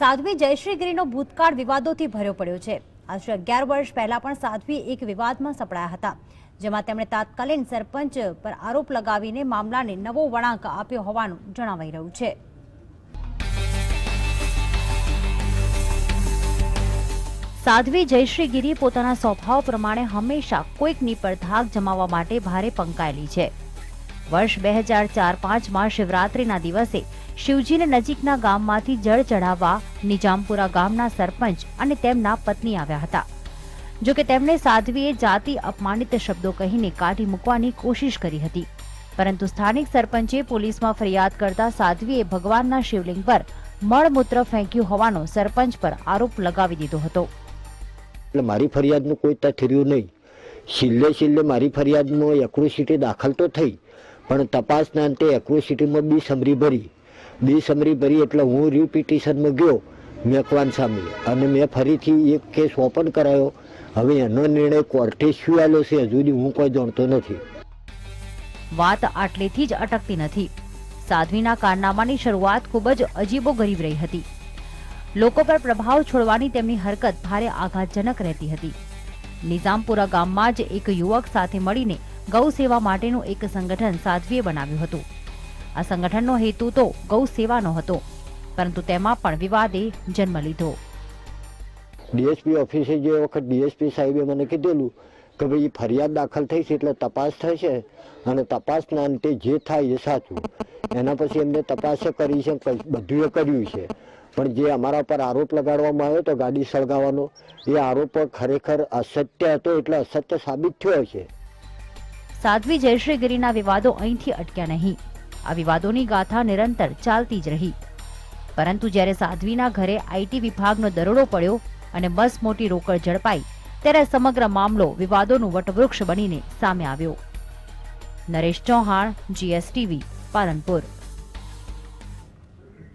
સાધ્વી જયશ્રીગીરીનો ભૂતકાળ વિવાદોથી ભર્યો પડ્યો છે. આશરે અગિયાર વર્ષ પહેલા પણ સાધ્વી એક વિવાદમાં સપડાયા હતા, જેમાં તેમણે તાત્કાલિન સરપંચ પર આરોપ લગાવીને મામલાને નવો વળાંક આપ્યો હોવાનું જણાવાઈ રહ્યું છે. સાધ્વી જયશ્રીગીરી પોતાના સ્વભાવ પ્રમાણે હંમેશા કોઈકની પર ધાક જમાવવા માટે ભારે પંકાયેલી છે. વર્ષ બે હજાર ચાર પાંચમાં શિવરાત્રિના દિવસે શિવજીને નજીકના ગામમાંથી જળ ચઢાવવા નિજામપુરા ગામના સરપંચ અને તેમના પત્ની આવ્યા હતા. જો કે તેમણે સાધ્વીએ જાતિ અપમાનિત શબ્દો કહીને કાઢી મૂકવાની કોશિશ કરી હતી. પરંતુ સ્થાનિક સરપંચે પોલીસમાં ફરિયાદ કરતા સાધ્વીએ ભગવાનના શિવલિંગ પર મળમૂત્ર ફેંક્યું હોવાનો સરપંચ પર આરોપ લગાવી દીધો હતો. એટલે મારી ફરિયાદનું કોઈ રહ્યું નહીં. છેલ્લે છેલ્લે મારી ફરિયાદમાં એક્રોસિટી દાખલ તો થઈ, પણ તપાસના અંતે એક્રોસિટીમાં બી સમરી ભરી. બી સમરી ભરી એટલે હું રિપિટિશનમાં ગયો મેકવાન સામે. અને મેં ફરીથી એક કેસ ઓપન કરાયો. હવે એનો નિર્ણય કોર્ટે શું આવ્યો છે. હજુ હું કોઈ જાણતો નથી. વાત આટલેથી જ અટકતી નથી. સાધ્વીના કારનામાની શરૂઆત ખૂબ જ અજીબો ગરીબ રહી હતી. લોકો પર પ્રભાવ છોડવાની તેમની હરકત ભારે આઘાતજનક રહેતી હતી. નિઝામપુરા ગામમાં જ એક યુવક સાથે મળીને ગૌ સેવા માટેનું એક સંગઠન સાધ્વીએ બનાવ્યું હતું. આ સંગઠનનો હેતુ તો ગૌ સેવાનો હતો પરંતુ તેમાં પણ વિવાદે જન્મ લીધો. ડીએસપી ઓફિસે જે વખત ડીએસપી સાહેબે મને કીધેલું કે ભાઈ ફરિયાદ દાખલ થઈ છે એટલે તપાસ થશે અને તપાસના અંતે જે થાય એ સાચું. એના પછી એમને તપાસ કરી છે બધું એ કર્યું છે. પણ જે અમારા પર આરોપ લગાડવામાં આવ્યો તો ગાડી સળગાવવાનો એ આરોપ ખરેખર અસત્ય હતો એટલે અસત્ય સાબિત થયો છે. સાધ્વી જયશ્રીગીરીના વિવાદો અહીંથી અટક્યા નહીં. આ વિવાદોની ગાથા નિરંતર ચાલતી જ રહી. પરંતુ જ્યારે સાધ્વીના ઘરે આઈટી વિભાગનો દરોડો પડ્યો અને બસ મોટી રોકડ ઝડપાઈ, ત્યારે સમગ્ર મામલો વિવાદોનું વટવૃક્ષ બનીને સામે આવ્યો. નરેશ ચૌહાણ, જીએસટીવી, પાલનપુર.